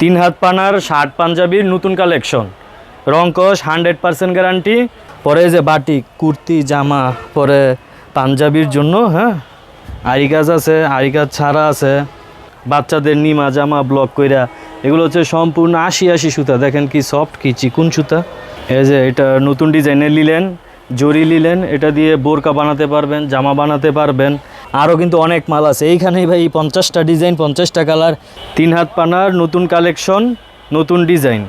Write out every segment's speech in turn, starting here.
তিন হাত পানার শার্ট পাঞ্জাবির নতুন কালেকশন। রঙ্কশ হান্ড্রেড পার্সেন্ট গ্যারান্টি। পরে যে বাটিক কুর্তি, জামা, পরে পাঞ্জাবির জন্য হ্যাঁ? আরি কাজ আছে আরি কাজ ছাড়া আছে। বাচ্চাদের নিমা, জামা, ব্লক কইরা। এগুলো হচ্ছে সম্পূর্ণ আশি আশি সুতা। দেখেন কি সফট কি চিকুন সুতা। এই যে এটা নতুন ডিজাইনে নিলেন জরি নিলেন এটা দিয়ে বোরকা বানাতে পারবেন জামা বানাতে পারবেন আরও কিন্তু অনেক মাল আছে। এইখানেই ভাই পঞ্চাশটা ডিজাইন পঞ্চাশটা কালার তিন হাত পানার নতুন কালেকশন নতুন ডিজাইন।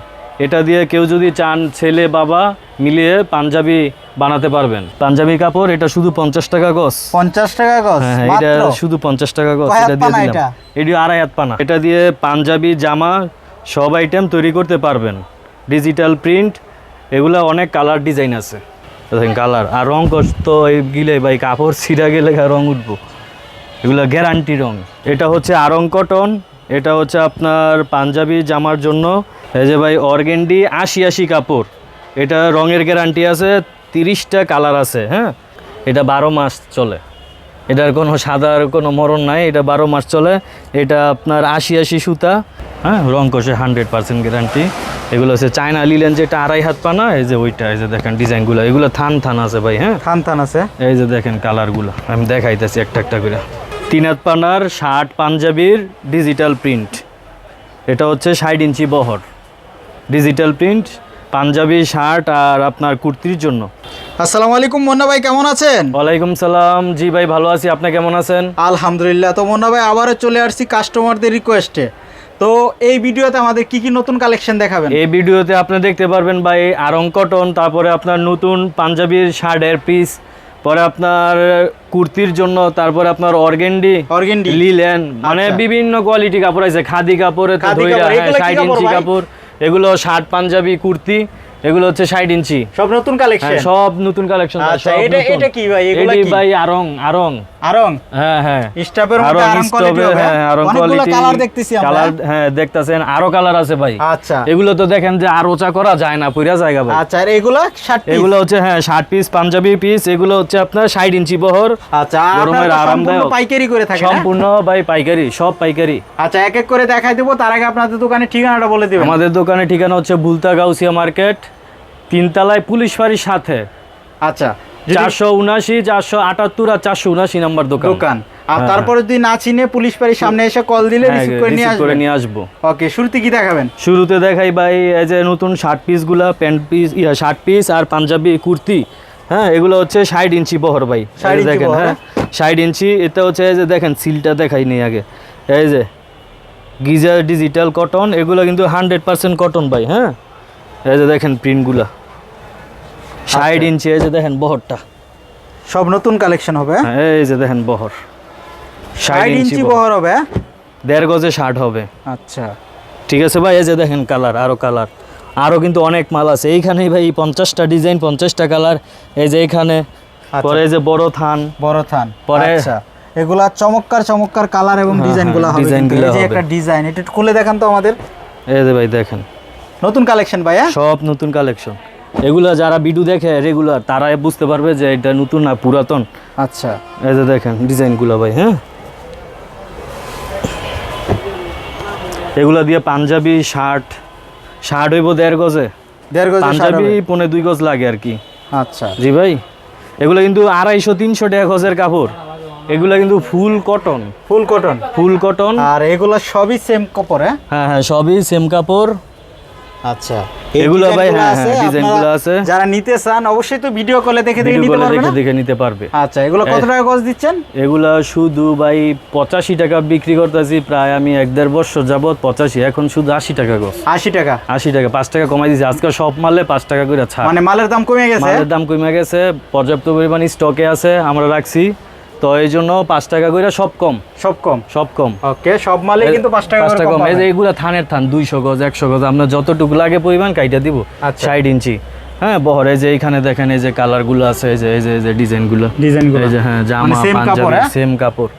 এটা দিয়ে কেউ যদি চান ছেলে বাবা মিলিয়ে পাঞ্জাবি বানাতে পারবেন। পাঞ্জাবি কাপড় এটা শুধু পঞ্চাশ টাকা গজ। পঞ্চাশ টাকা গজ হ্যাঁ হ্যাঁ, এটা শুধু পঞ্চাশ টাকা হাত এটা দিয়ে দিলাম। এটি? আড়াই হাত পানা। এটা দিয়ে পাঞ্জাবি জামা সব আইটেম তৈরি করতে পারবেন। ডিজিটাল প্রিন্ট এগুলা অনেক কালার ডিজাইন আছে। কালার। আর রং তো এই গিলে ভাই, কাপড় ছিঁড়া গেলে রং উঠবো। এগুলো গ্যারান্টি রং। এটা হচ্ছে আরং কটন এটা হচ্ছে আপনার পাঞ্জাবি জামার জন্য। এই যে ভাই অর্গেন্ডি আশি আশি কাপড়। এটা রঙের গ্যারান্টি আছে, তিরিশটা কালার আছে হ্যাঁ? এটা বারো মাস চলে। এটার কোনো সাদার কোনো মরণ নাই এটা বারো মাস চলে। এটা আপনার আশি আশি সুতা হ্যাঁ রং কষে হান্ড্রেড পার্সেন্ট গ্যারান্টি এগুলো হচ্ছে চায়না লিলেন যেটা আড়াই হাত পানা এই যে ওইটা এই যে দেখেন ডিজাইনগুলো এগুলো থান থান আছে ভাই হ্যাঁ? থান থান আছে। এই যে দেখেন কালারগুলো আমি দেখাইতেছি একটা একটা করে। তিন হাত পানার শার্ট পাঞ্জাবির ডিজিটাল প্রিন্ট এটা হচ্ছে ষাট ইঞ্চি বহর। ডিজিটাল প্রিন্ট পাঞ্জাবি শার্ট আর আপনার কুর্তির জন্য। আসসালামু আলাইকুম মুন্না ভাই কেমন আছেন? ওয়ালাইকুম সালাম। জি ভাই ভালো আছি। আপনি কেমন আছেন? আলহামদুলিল্লাহ। তো মুন্না ভাই আবারও চলে আসছি কাস্টমারদের রিকোয়েস্টে তো এই ভিডিওতে আমাদের কি কি নতুন কালেকশন দেখাবেন? এই ভিডিওতে আপনি দেখতে পারবেন ভাই আরং কটন তারপরে আপনার নতুন পাঞ্জাবির শার্টের পিস পরে আপনার কুর্তির জন্য তারপরে আপনার অর্গেন্ডি Organdy? লিলেন মানে আচ্ছা। বিভিন্ন কোয়ালিটি কাপড় আছে। খাদি কাপড়ে কাপড়, হ্যাঁ, এগুলো কি 60 ইঞ্চি কাপড়। এগুলো শার্ট পাঞ্জাবি কুর্তি। এগুলো হচ্ছে ষাট ইঞ্চি। সব নতুন হ্যাঁ, কালেকশন সব নতুন কালেকশন আচ্ছা, এটা- এটা কি ভাই? এগুলা কি? ভাই আরং আরং। আরং? হ্যাঁ হ্যাঁ। স্টাফের মধ্যে আরং কোয়ালিটি হবে হ্যাঁ আরং কোয়ালিটি কালার দেখতেছি আমরা। কালার হ্যাঁ দেখতাছেন আরও কালার আছে ভাই। আচ্ছা। এগুলো তো দেখেন যে আর ওচা করা যায় না পুরা জায়গা ভাই। আচ্ছা আর এগুলো ষাট এগুলো হচ্ছে হ্যাঁ ষাট পিস পাঞ্জাবি পিস এগুলো হচ্ছে আপনার ষাট ইঞ্চি বহর। আচ্ছা গরমের আরামদায়ক। পাইকারি করে থাকে সম্পূর্ণ ভাই পাইকারি সব পাইকারি। আচ্ছা এক এক করে দেখাই দেবো তার আগে আপনাদের দোকানের ঠিকানাটা বলে দিবেন। আমাদের দোকানে ঠিকানা হচ্ছে বুলতা গাউসিয়া মার্কেট তিনতলায় পুলিশ ফাঁড়ির সাথে। আচ্ছা চারশো উনাশি চারশো আটাত্তর আর চারশো উনাশি নাম্বার দোকান। দোকান। আর হ্যাঁ, তারপরে যদি না চিনে পুলিশ বাড়ির সামনে এসে কল দিলে হ্যাঁ, রিসিভ করে নিয়ে আসব। ওকে শুরুতে কি দেখাবেন? শুরুতে দেখাই ভাই এই যে নতুন শার্ট পিসগুলা প্যান্ট পিস ইয়া শার্ট পিস আর পাঞ্জাবি কুর্তি। হ্যাঁ এগুলো হচ্ছে ষাট ইঞ্চি বহর ভাই। 60 এই যে ইঞ্চি দেখেন হ্যাঁ ষাট ইঞ্চি এটা হচ্ছে এই যে দেখেন সিলটা দেখাই নেই আগে। এই যে গিজার ডিজিটাল কটন এগুলো কিন্তু হান্ড্রেড পার্সেন্ট কটন ভাই হ্যাঁ? এই যে দেখেন প্রিন্টগুলা ষাট। ইঞ্চি এই যে দেখেন বহরটা। সব নতুন কালেকশন হবে হ্যাঁ, এই যে দেখেন বহর। ষাট ইঞ্চি বহর। হবে হ্যাঁ? দেড় গজে ষাট হবে। আচ্ছা। ঠিক আছে ভাই এই যে দেখেন কালার আরও কালার আরও কিন্তু অনেক মাল আছে। এইখানেই ভাই পঞ্চাশটা ডিজাইন পঞ্চাশটা কালার এই যে এইখানে আচ্ছা। পরে এই যে বড় থান। বড় থান পরে- আচ্ছা। এগুলা চমৎকার চমৎকার কালার এবং হ্যাঁ, ডিজাইনগুলো হ্যাঁ, হবে এই যে একটা ডিজাইন এটা খুলে দেখান তো আমাদের। এই যে ভাই দেখেন। নতুন কালেকশন ভাই হ্যাঁ? সব নতুন কালেকশন এগুলা যারা ভিডিও দেখে রেগুলার তারা বুঝতে পারবে যে এটা নতুন না পুরাতন। আচ্ছা। এই যে দেখেন ডিজাইনগুলো ভাই হ্যাঁ? এগুলা দিয়ে পাঞ্জাবি শার্ট শার্ট হইব দেড় গজে। দেড় গজ পাঞ্জাবি পনে দুই গজ লাগে আর কি। আচ্ছা। জি ভাই এগুলো কিন্তু আড়াইশো তিনশো টাকা গজের কাপড়। এগুলো কিন্তু full cotton full cotton full cotton আর এগুলো সবই সেম কাপড় হ্যাঁ? হ্যাঁ হ্যাঁ সবই সেম কাপড়। আচ্ছা। এগুলো ভাই, হ্যাঁ, হ্যাঁ, ডিজাইনগুলো আছে। যারা নিতে চান অবশ্যই তো ভিডিও কলে দেখে দেখে নিতে পারবে দেখে দেখে নিতে পারবে। আচ্ছা এগুলো কত টাকা গজ দিচ্ছেন? এগুলা শুধু ভাই পঁচাশি টাকা বিক্রি করতেছি প্রায় আমি এক দেড় বছর যাবত পঁচাশি এখন শুধু আশি টাকা গো আশি টাকা? আশি টাকা পাঁচ টাকা কমাই দিয়েছি আজকে সব মারলে পাঁচ টাকা করে ছাড়। মানে মালের দাম কমে গেছে? মালের দাম কমে গেছে পর্যাপ্ত পরিমাণ স্টকে আছে আমরা রাখছি। তো এই জন্য পাঁচ টাকা করে সব কম। সব কম? সব কম। ওকে সব মালে কিন্তু পাঁচ টাকা পাঁচ টাকা কম এই যে এগুলো থানের থান দুইশো গজ একশো গজ আপনার যতটুকু লাগে পরিমাণ কাইটা দিব আচ্ছা। ষাট ইঞ্চি। হ্যাঁ বহরে যে এইখানে দেখেন এই যে কালারগুলো আছে এই যে এই যে ডিজাইনগুলো যে ডিজাইনগুলো। ডিজাইনগুলো এই যে হ্যাঁ জামা মানে পাঞ্জাবি হ্যাঁ? সেম কাপড়।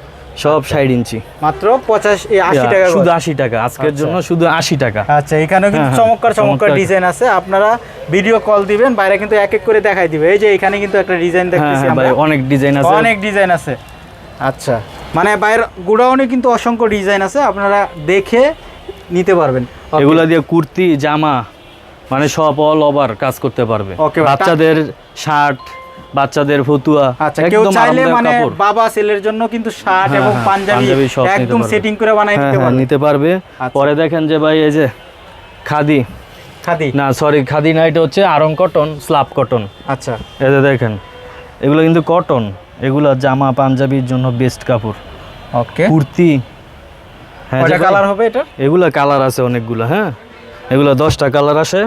সব ষাট ইঞ্চি। মাত্র পঁচাশ এই আশি টাকা শুধু আশি টাকা আজকের আচ্ছা। জন্য শুধু আশি টাকা। আচ্ছা এখানেও কিন্তু হ্যাঁ, হ্যাঁ, চমৎকার চমৎকার। ডিজাইন আছে। আপনারা ভিডিও কল দিবেন বাইরে কিন্তু এক এক করে দেখাই দিবে। এই যে এখানে কিন্তু একটা ডিজাইন হ্যাঁ দেখতেছি হ্যাঁ ভাই আমরা অনেক ডিজাইন আছে। অনেক ডিজাইন আছে। আচ্ছা মানে বাইরের গোডাউনে কিন্তু অসংখ্য ডিজাইন আছে আপনারা দেখে নিতে পারবেন. এগুলা দিয়ে কুর্তি জামা মানে সব অল ওভার কাজ করতে পারবে। বাচ্চাদের শার্ট বাচ্চাদের ফতুয়া আচ্ছা কেউ চাইলে মানে বাবা ছেলের জন্য কিন্তু শার্ট হ্যাঁ, এবং হ্যাঁ, পাঞ্জাবি একদম সেটিং করে বানাই হ্যাঁ দিতে পারবে। নিতে পারবে। আচ্ছা। পরে দেখেন যে ভাই এই যে খাদি। খাদি? না সরি খাদি না এটা হচ্ছে আরং কটন স্লাব কটন আচ্ছা। এই যে দেখেন এগুলো কিন্তু কটন এগুলো জামা পাঞ্জাবির জন্য বেস্ট কাপড়। ওকে কুর্তি। হ্যাঁ কালার হবে এটা এগুলো কালার আছে অনেকগুলো হ্যাঁ। এগুলো দশটা কালার আসে।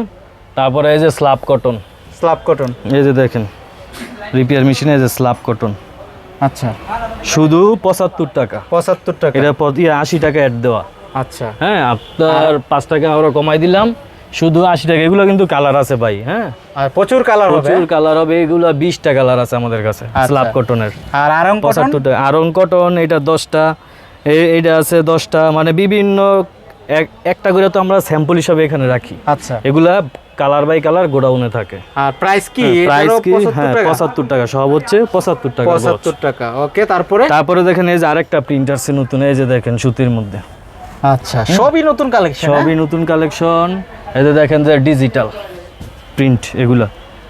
তারপরে এই যে স্লাব কটন স্ল্যাব কটন এই যে দেখেন রিপেয়ার মেশিনে যে স্লাব কটন আচ্ছা। শুধু পঁচাত্তর টাকা। পঁচাত্তর টাকা। এটা প্রতি আশি টাকা অ্যাড দেওয়া। আচ্ছা। হ্যাঁ আপনার পাঁচ টাকা আরও কমাই দিলাম। শুধু আশি টাকা এগুলো কিন্তু কালার আছে ভাই হ্যাঁ। আর প্রচুর কালার হবে। প্রচুর কালার হবে এগুলো বিশটা কালার আছে আমাদের কাছে আচ্ছা। স্লাব কটনের আর আরং কটন পঁচাত্তর টাকা। আরং কটন এটা দশটা এইটা আছে দশটা মানে বিভিন্ন একটা করে তো আমরা স্যাম্পল হিসাবে এখানে রাখি। আচ্ছা। এগুলা কালার বাই কালার গোডাউনে থাকে। আর প্রাইস কি? প্রাইস কি? 75 হ্যাঁ টাকা? সব হচ্ছে পঁচাত্তর টাকা গজ। পঁচাত্তর টাকা ওকে তারপরে? তারপরে দেখেন এই যে আরেকটা প্রিন্ট আসছে নতুন এই যে দেখেন সুতির মধ্যে। আচ্ছা সবই নতুন কালেকশন সবই নতুন কালেকশন এই যে দেখেন যে ডিজিটাল প্রিন্ট এগুলা।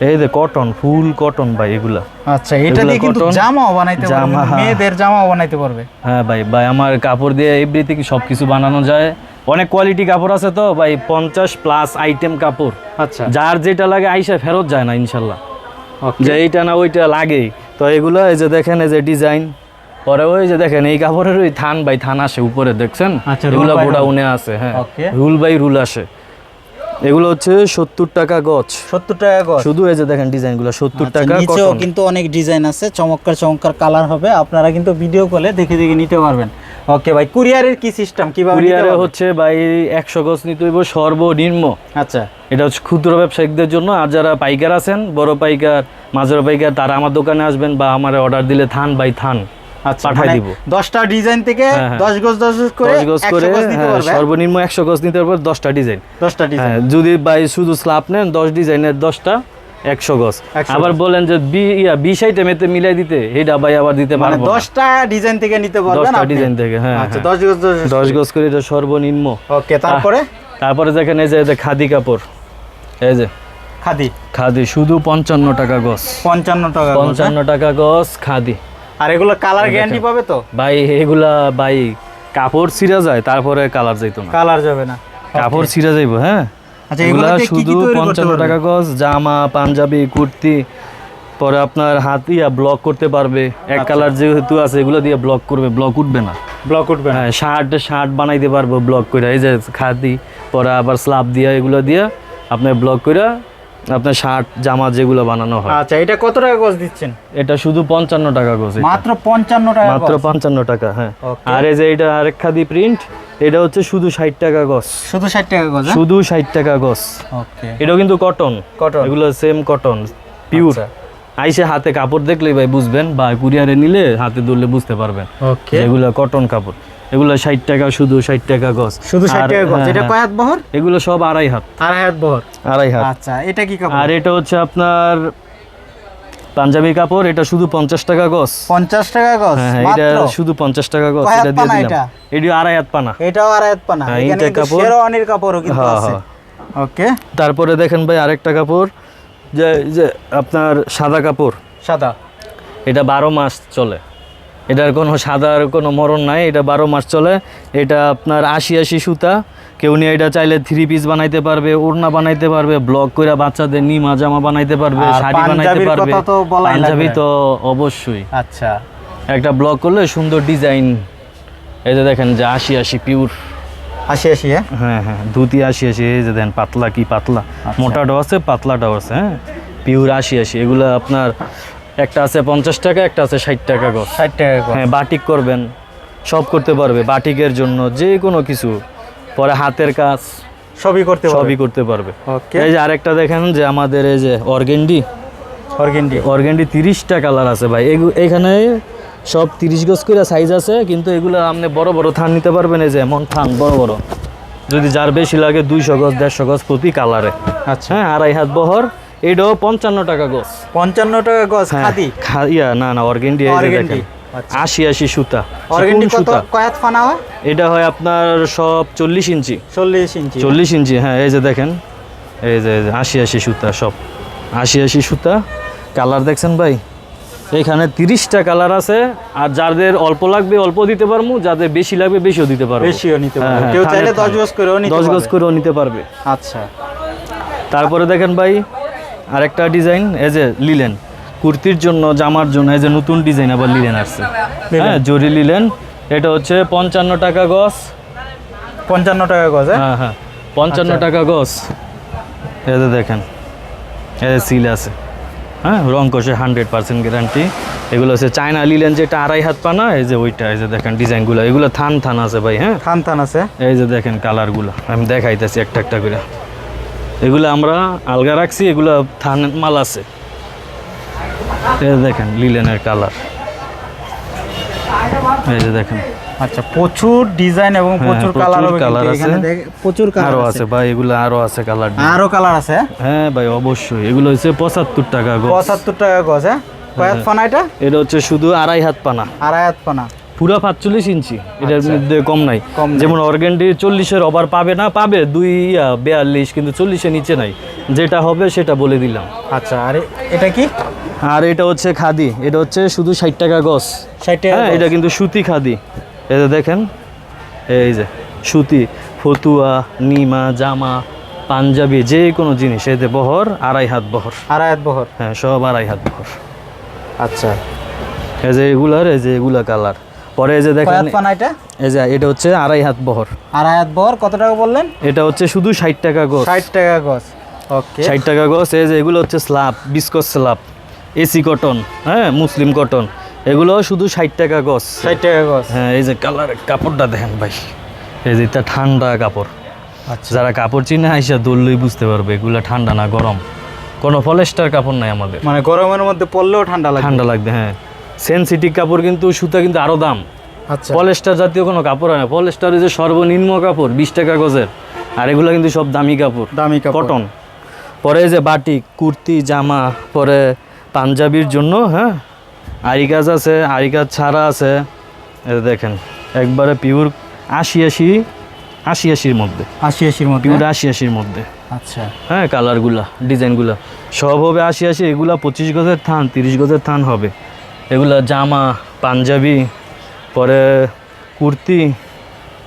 এই যে কটন ফুল কটন ভাই এগুলা। আচ্ছা এটা দিয়ে কিন্তু জামাও বানাইতে পারবে হ্যাঁ। মেয়েদের জামাও বানাইতে পারবে। হ্যাঁ ভাই ভাই আমার কাপড় দিয়ে এভরিথিং সব কিছু বানানো যায়। অনেক কোয়ালিটি কাপড় আছে তো ভাই পঞ্চাশ প্লাস আইটেম কাপড়। আচ্ছা। যার যেটা লাগে আইসা ফেরত যায় না ইনশাল্লাহ। যে এইটা না ওইটা লাগেই তো এগুলো এই যে দেখেন এই যে ডিজাইন পরে ওই যে দেখেন এই কাপড়ের ওই থান বাই থান আসে উপরে দেখছেন? আচ্ছা, এগুলো। গোডাউনে আছে হ্যাঁ। রুল বাই রুল আসে। এগুলো হচ্ছে সত্তর টাকা গছ সত্তর টাকা গছ শুধু এই যে দেখেন ডিজাইনগুলো সত্তর আচ্ছা, টাকা নিচেও কিন্তু অনেক ডিজাইন আছে চমৎকার চমৎকার কালার হবে। আপনারা কিন্তু ভিডিও কলে দেখে দেখে নিতে পারবেন। ওকে ভাই কুরিয়ারের কি সিস্টেম কীভাবে কুরিয়ারে হচ্ছে ভাই একশো গজ নিতে হইব সর্বনিম্ন। আচ্ছা। এটা হচ্ছে ক্ষুদ্র ব্যবসায়িকদের জন্য। আর যারা পাইকার আছেন বড় পাইকার মাঝারো পাইকার তারা আমার দোকানে আসবেন বা আমার অর্ডার দিলে থান বাই থান আচ্ছা পাঠায় মানে দিব। দশটা ডিজাইন থেকে হ্যাঁ, হ্যাঁ। দশ গজ দশ গজ করে গজ করে হ্যাঁ, সর্বনিম্ন একশো গজ নিতে পারবে দশটা ডিজাইন দশটা ডিজাইন যদি ভাই শুধু স্ল্যাব নেন দশ ডিজাইনের দশটা। একশো গজ। আবার বলেন যে বিশ আইটেম এতে মিলাই দিতে এটা ভাই আবার দিতে মানে পারব দশটা ডিজাইন থেকে নিতে দশটা ডিজাইন থেকে হ্যাঁ আচ্ছা হ্যাঁ। দশ গজ দশ গজ করে। এটা সর্বনিম্ন। ওকে তারপরে? তারপরে দেখেন এই যে খাদি কাপড়। এই যে খাদি? খাদি শুধু পঞ্চান্ন টাকা গজ। পঞ্চান্ন টাকা পঞ্চান্ন হ্যাঁ? টাকা গজ খাদি। আর এগুলো কালার গ্যারান্টি পাবে তো? ভাই এগুলা ভাই কাপড় ছিঁড়া যায় তারপরে কালার যাইতো না। কালার যাবে না। কাপড় ছিঁড়া যাইবো হ্যাঁ? আচ্ছা এগুলা এগুলো কি কি শুধু তৈরি করতে পঞ্চান্ন পারবে? টাকা গজ জামা পাঞ্জাবি কুর্তি পরে আপনার হাত ইয়া ব্লক করতে পারবে। এক আচ্ছা। কালার যেহেতু আছে এগুলো দিয়ে ব্লক করবে ব্লক উঠবে না। ব্লক উঠবে হ্যাঁ শার্ট শার্ট বানাইতে পারব ব্লক করে এই যে খাদি পরে আবার স্লাব দিয়া এগুলো দিয়া আপনার ব্লক করে আপনার শার্ট জামা যেগুলো বানানো হয়। আচ্ছা এটা কত টাকা গজ দিচ্ছেন? এটা শুধু পঞ্চান্ন টাকা গজ মাত্র পঞ্চান্ন টাকা মাত্র পঞ্চান্ন টাকা হ্যাঁ। আর এই যে এটা আরেক খাদি প্রিন্ট এটা হচ্ছে শুধু ষাট টাকা গজ শুধু ষাট টাকা গজ হ্যাঁ? শুধু ষাট টাকা গজ ওকে। এটাও কিন্তু কটন কটন এগুলো সেম কটন পিওর। আইসে হাতে কাপড় দেখলেই ভাই বুঝবেন বা কুরিয়ারে নিলে হাতে ধরলে বুঝতে পারবেন ওকে। এগুলো কটন কাপড়। এগুলো ষাট টাকা শুধু ষাট টাকা গজ শুধু ষাট টাকা গজ হ্যাঁ, এটা হ্যাঁ। কয় হাত বহর? এগুলো সব আড়াই হাত। আড়াই হাত বহর। আড়াই হাত। আচ্ছা এটা কি কাপড়? আর এটা হচ্ছে আপনার পাঞ্জাবি কাপড় এটা শুধু পঞ্চাশ টাকা গজ। পঞ্চাশ টাকা গজ? হ্যাঁ হ্যাঁ, এটা শুধু পঞ্চাশ টাকা গজ এটা দিয়ে দিলাম। এটা? এটি আড়াই হাত পানা এটাও আড়াই হাত পানা এইটা কিন্তু কাপড়। শেরওয়ানির কাপড়ও কিন্তু হ্যাঁ, আছে। ওকে। তারপরে দেখেন ভাই আরেকটা কাপড় যে যে আপনার সাদা কাপড়। সাদা। এটা বারো মাস চলে। এটার কোনো সাদার কোনো মরণ নাই এটা বারো মাস চলে। এটা আপনার আশি আশি সুতা। কেউ নিয়ে এটা চাইলে থ্রি পিস বানাইতে পারবে ওড়না বানাইতে পারবে ব্লক করে বাচ্চাদের নিমা জামা বানাইতে পারবে শাড়ি বানাইতে পারবে। পাঞ্জাবি তো অবশ্যই। আচ্ছা। একটা ব্লক করলে সুন্দর ডিজাইন এই যে দেখেন যে আশি আশি পিওর আশি আশি হ্যাঁ? হ্যাঁ হ্যাঁ ধুতি আশি আশি এই যে দেন পাতলা কি পাতলা? আচ্ছা। মোটাটাও আছে পাতলাটাও আছে হ্যাঁ? পিওর আশি আশি এগুলো আপনার একটা আছে পঞ্চাশ টাকা একটা আছে ষাট টাকা গজ। ষাট টাকা হ্যাঁ বাটিক করবেন সব করতে পারবে বাটিকের জন্য যে কোনো কিছু। পরে হাতের কাজ সবই করতে সবই করতে পারবে। এই যে আরেকটা দেখেন যে আমাদের এই যে অর্গেন্ডি। অর্গেন্ডি। অর্গেন্ডি তিরিশটা কালার আছে ভাই। এখানে সব তিরিশ গজ করে সাইজ আছে কিন্তু এগুলো আপনি বড় বড় থান নিতে পারবেন এই যে এমন থান বড় বড়। যদি যার বেশি লাগে দুইশো গজ দেড়শো গজ প্রতি কালারে। আচ্ছা। হ্যাঁ আড়াই হাত বহর এটাও পঞ্চান্ন টাকা গজ। পঞ্চান্ন টাকা গজ হ্যাঁ, খাদি? ইয়া না না অর্গেন্ডি এই যে দেখেন। আশি আশি সুতা কয়াত ফানা হয়? এটা হয় আপনার সব চল্লিশ ইঞ্চি। চল্লিশ ইঞ্চি। চল্লিশ ইঞ্চি হ্যাঁ এই যে দেখেন এই যে আশি আশি সুতা সব। আশি আশি সুতা কালার দেখছেন ভাই? এখানে তিরিশটা কালার আছে আর যাদের অল্প লাগবে অল্প দিতে পারব যাদের বেশি লাগবে বেশিও দিতে পারব। বেশিও নিতে হ্যাঁ, পারবে। হ্যাঁ, কেউ চাইলে দশ গজ করেও নিতে দশ গজ। করেও নিতে পারবে। আচ্ছা। তারপরে দেখেন ভাই আরেকটা ডিজাইন এই যে লিলেন। কুর্তির জন্য জামার জন্য এই যে নতুন ডিজাইন আবার লিলেন আসছে। হ্যাঁ জরি লিলেন। এটা হচ্ছে পঞ্চান্ন টাকা গজ। পঞ্চান্ন টাকা গজ হ্যাঁ? হ্যাঁ হ্যাঁ। পঞ্চান্ন আচ্ছা। টাকা গজ। যে দেখেন এই যে সিল আছে। হ্যাঁ রং কষে হান্ড্রেড পার্সেন্ট গ্যারান্টি এগুলো হচ্ছে চায়না লিলেন যেটা আড়াই হাত পানা এই যে ওইটা এই যে দেখেন ডিজাইনগুলো এগুলো থান থান আছে ভাই হ্যাঁ? থান থান আছে। এই যে দেখেন কালারগুলো আমি দেখাইতেছি একটা একটা করে। এগুলো আমরা আলগা রাখছি এগুলো থান মাল আছে। এই দেখেন লিলেনের কালার এই যে দেখেন। আচ্ছা প্রচুর ডিজাইন এবং হ্যাঁ, প্রচুর কালার এখানে আছে। প্রচুর কালার আছে। ভাই এগুলো আরও আছে কালার আরও কালার আছে? হ্যাঁ? ভাই অবশ্যই। এগুলো হচ্ছে পঁচাত্তর টাকা গো পঁচাত্তর টাকা গজ হ্যাঁ? কয়াত ফানা এটা? এটা হচ্ছে শুধু আড়াই হাত পানা। আড়াই হাত ফানা পুরো পাঁচচল্লিশ ইঞ্চি। এটার মধ্যে কম নাই। যেমন অর্গেন্ডি চল্লিশের ওভার পাবে না পাবে দুই বিয়াল্লিশ কিন্তু চল্লিশের নিচে নাই। যেটা হবে সেটা বলে দিলাম। আচ্ছা আরে এটা কি? আর এটা হচ্ছে খাদি। এটা হচ্ছে শুধু ষাট টাকা গছ ষাট টাকা হ্যাঁ এটা কিন্তু সুতি খাদি। এটা দেখেন এই যে সুতি ফতুয়া নিমা জামা পাঞ্জাবি যে কোনো জিনিস এতে বহর আড়াই হাত বহর। আড়াই হাত বহর। হ্যাঁ সব আড়াই হাত বহর। আচ্ছা। এই যে এগুলার এই যে এগুলা কালার। পরে এই যে দেখেন এই যে এটা হচ্ছে আড়াই হাত বহর। আড়াই হাত বহর কত টাকা বললেন? এটা হচ্ছে শুধু ষাট টাকা গছ ষাট টাকা গজ ওকে। ষাট টাকা গছ এই যে এগুলো হচ্ছে slub viscose slub. AC cotton হ্যাঁ মুসলিম কটন। এগুলো শুধু ষাট টাকা গছ ষাট টাকা গজ। হ্যাঁ এই যে কালার কাপড়টা দেখেন ভাই। এই যে এটা ঠান্ডা কাপড়। আচ্ছা। যারা কাপড় চিনে আইসা দৌড়লেই বুঝতে পারবে এগুলো ঠান্ডা না গরম। কোনো পলেস্টার কাপড় নাই আমাদের। মানে গরমের মধ্যে পড়লেও ঠান্ডা লাগে ঠান্ডা লাগবে হ্যাঁ। সেন্সিটিভ কাপড় কিন্তু সুতা কিন্তু আরও দাম। আচ্ছা। পলেস্টার জাতীয় কোনো কাপড় হয় না। পলেস্টার যে সর্বনিম্ন কাপড় বিশ টাকা গজের। আর এগুলো কিন্তু সব দামি কাপড়। দামি কাপড়। কটন। পরে যে বাটিক কুর্তি জামা পরে পাঞ্জাবির জন্য হ্যাঁ? আরি কাজ আছে আরি কাজ ছাড়া আছে। যে দেখেন একবারে পিওর আশি আশি আশি আশির মধ্যে। আশি আশির মধ্যে? পিওর আশি আশির মধ্যে। আচ্ছা। হ্যাঁ কালারগুলা ডিজাইনগুলা। সব হবে আশি আশি এগুলা পঁচিশ গজের থান তিরিশ গজের থান হবে। এগুলা জামা পাঞ্জাবি পরে কুর্তি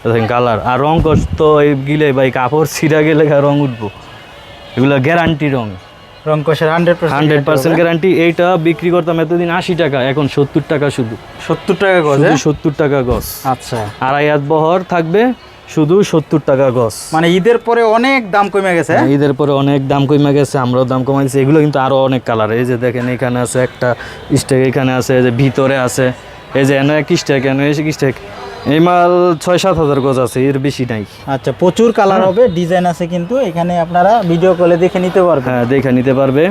দেখেন কালার। আর রং কষ্ট এই গিলে ভাই কাপড় ছিঁড়া গেলে রং উঠবো। এগুলো গ্যারান্টি রং। রংকশের হান্ড্রেড হান্ড্রেড পার্সেন্ট গ্যারান্টি এইটা বিক্রি করতাম এতদিন আশি টাকা এখন সত্তর টাকা শুধু। সত্তর টাকা গজ হ্যাঁ? সত্তর টাকা গছ আচ্ছা। আড়াই হাত বহর থাকবে শুধু সত্তর টাকা গছ মানে ঈদের পরে অনেক দাম কমে গেছে হ্যাঁ? ঈদের পরে অনেক দাম কমে গেছে আমরাও দাম কমাই দিচ্ছি এগুলো কিন্তু আরও অনেক কালার এই যে দেখেন এখানে আছে একটা স্টেক এখানে আছে যে ভিতরে আছে। এই যে এনে এক স্টেক এনে এসে স্টেক এই মাল ছয় সাত হাজার গজ আছে এর বেশি নাই। আচ্ছা প্রচুর কালার হবে ডিজাইন আছে কিন্তু এখানে আপনারা ভিডিও কলে দেখে নিতে পারবেন। হ্যাঁ দেখে নিতে পারবে।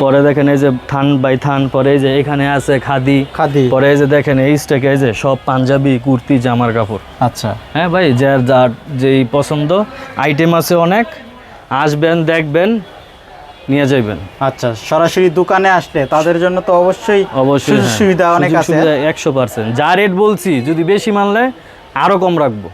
পরে দেখেন এই যে থান বাই থান পরে যে এখানে আছে খাদি। খাদি। পরে এই যে দেখেন এই স্টেক এই যে সব পাঞ্জাবি কুর্তি জামার কাপড়। আচ্ছা। হ্যাঁ ভাই যার যার যেই পছন্দ আইটেম আছে অনেক। আসবেন দেখবেন নিয়ে যাবেন আচ্ছা সরাসরি দোকানে আসলে তাদের জন্য তো অবশ্যই অবশ্যই সুযোগ সুবিধা অনেক আছে। একশো পার্সেন্ট। যা রেট বলছি যদি বেশি মানলে আরও কম রাখব।